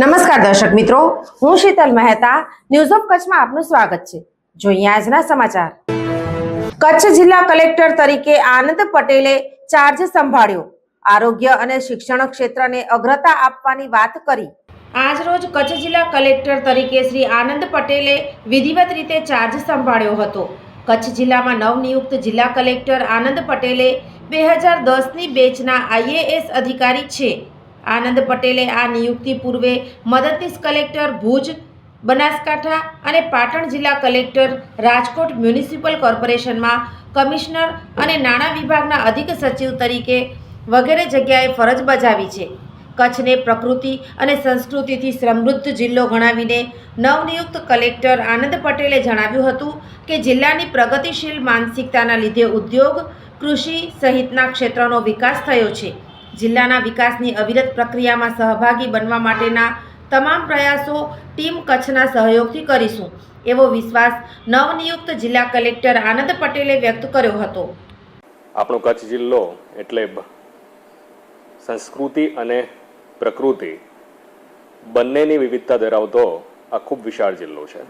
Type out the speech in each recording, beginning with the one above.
નમસ્કાર દર્શક મિત્રો, હું શીતલ મહેતા ન્યૂઝ ઓફ કચ્છમાં આપનું સ્વાગત છે. જોઈએ આજના સમાચાર. કચ્છ જિલ્લા કલેક્ટર તરીકે આનંદ પટેલે ચાર્જ સંભાળ્યો. આરોગ્ય અને શિક્ષણ ક્ષેત્રને અગ્રતા આપવાની વાત કરી. આજ રોજ કચ્છ જિલ્લા કલેક્ટર તરીકે શ્રી આનંદ પટેલે વિધિવત રીતે ચાર્જ સંભાળ્યો હતો. કચ્છ જિલ્લામાં નવનિયુક્ત જિલ્લા કલેક્ટર આનંદ પટેલે બે હજાર દસની બેચના આઈએએસ અધિકારી છે. આનંદ પટેલે આ નિયુક્તિ પૂર્વે મદદનીશ કલેક્ટર ભુજ, બનાસકાંઠા અને પાટણ જિલ્લા કલેક્ટર રાજકોટ મ્યુનિસિપલ કોર્પોરેશનમાં કમિશનર અને નાણાં વિભાગના અધિક સચિવ તરીકે વગેરે જગ્યાએ ફરજ બજાવી છે. કચ્છને પ્રકૃતિ અને સંસ્કૃતિથી સમૃદ્ધ જિલ્લો ગણાવીને નવનિયુક્ત કલેક્ટર આનંદ પટેલે જણાવ્યું હતું કે જિલ્લાની પ્રગતિશીલ માનસિકતાના લીધે ઉદ્યોગ, કૃષિ સહિતના ક્ષેત્રનો વિકાસ થયો છે. જિલ્લાના વિકાસની અવિરત પ્રક્રિયામાં સહભાગી બનવા માટેના તમામ પ્રયાસો ટીમ કચ્છના સહયોગથી કરીશું, એવો વિશ્વાસ નવનિયુક્ત જિલ્લા કલેક્ટર આનંદ પટેલે વ્યક્ત કર્યો હતો. આપણો કચ્છ જિલ્લો એટલે સંસ્કૃતિ અને પ્રકૃતિ બંનેની વિવિધતા ધરાવતો આ ખૂબ વિશાળ જિલ્લો છે.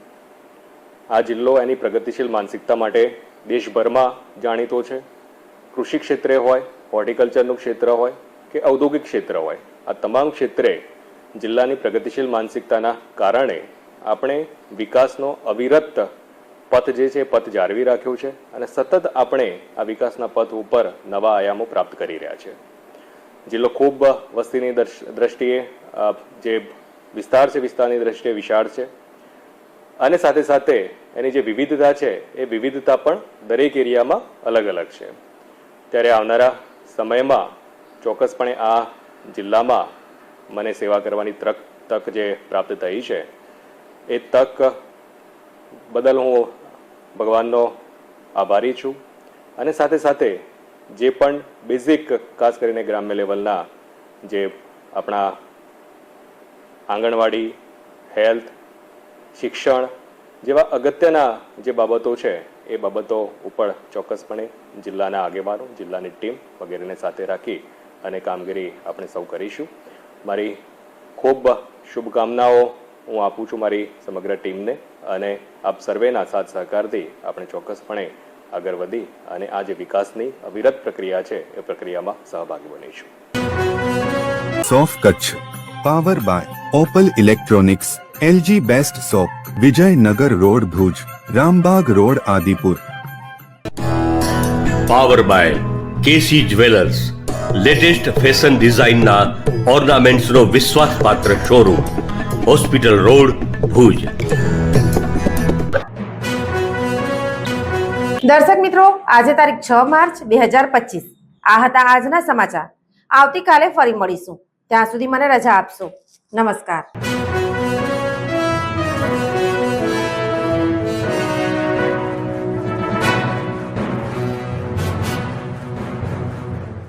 આ જિલ્લો એની પ્રગતિશીલ માનસિકતા માટે દેશભરમાં જાણીતો છે. કૃષિ ક્ષેત્રે હોય, હોર્ટિકલ્ચરનું ક્ષેત્ર હોય કે ઔદ્યોગિક ક્ષેત્ર હોય. આ તમામ ક્ષેત્રે જિલ્લાની પ્રગતિશીલ માનસિકતાના કારણે આપણે વિકાસનો અવિરત પથ જે છે પથ જાળવી રાખ્યો છે અને સતત આપણે આ વિકાસના પથ ઉપર નવા આયામો પ્રાપ્ત કરી રહ્યા છે. જિલ્લો ખૂબ વસ્તીની દ્રષ્ટિએ જે વિસ્તાર છે, વિસ્તારની દ્રષ્ટિએ વિશાળ છે. અને સાથે સાથે એની જે વિવિધતા છે એ વિવિધતા પણ દરેક એરિયામાં અલગ અલગ છે. ત્યારે આવનારા સમયમાં ચોક્કસપણે આ જિલ્લામાં મને સેવા કરવાની તક તક જે પ્રાપ્ત થઈ છે, એ તક બદલ હું ભગવાનનો આભારી છું. અને સાથે સાથે જે પણ બેઝિક ખાસ કરીને ગ્રામ્ય લેવલના જે આપણા આંગણવાડી હેલ્થ શિક્ષણ જેવા અગત્યના જે બાબતો છે, એ બાબતો ઉપર ચોક્કસપણે જિલ્લાના આગેવાનો, જિલ્લાની ટીમ વગેરેને સાથે રાખી અને કામગીરી આપણે સૌ કરીશું. મારી ખૂબ શુભકામનાઓ હું આપું છું મારી સમગ્ર ટીમને અને આપ સર્વેના સાથ સહકારથી આપણે ચોક્કસપણે આગળ વધી અને આ જે વિકાસની અવિરત પ્રક્રિયા છે એ પ્રક્રિયામાં સહભાગી બનીશું. સોફ Kutch power by Opal electronics LG best shop Vijaynagar road Bhuj Rambag road Adipur. Power by KC jewellers. Latest fashion ડિઝાઇનના ઓર્નામેન્ટ્સનો વિશ્વાસપાત્ર શોરૂમ, હોસ્પિટલ રોડ, ભુજ. દર્શક મિત્રો, આજે તારીખ છ માર્ચ બે હજાર પચીસ. આ હતા આજના સમાચાર. આવતીકાલે ફરી મળીશું. ત્યાં સુધી મને રજા આપશો. નમસ્કાર.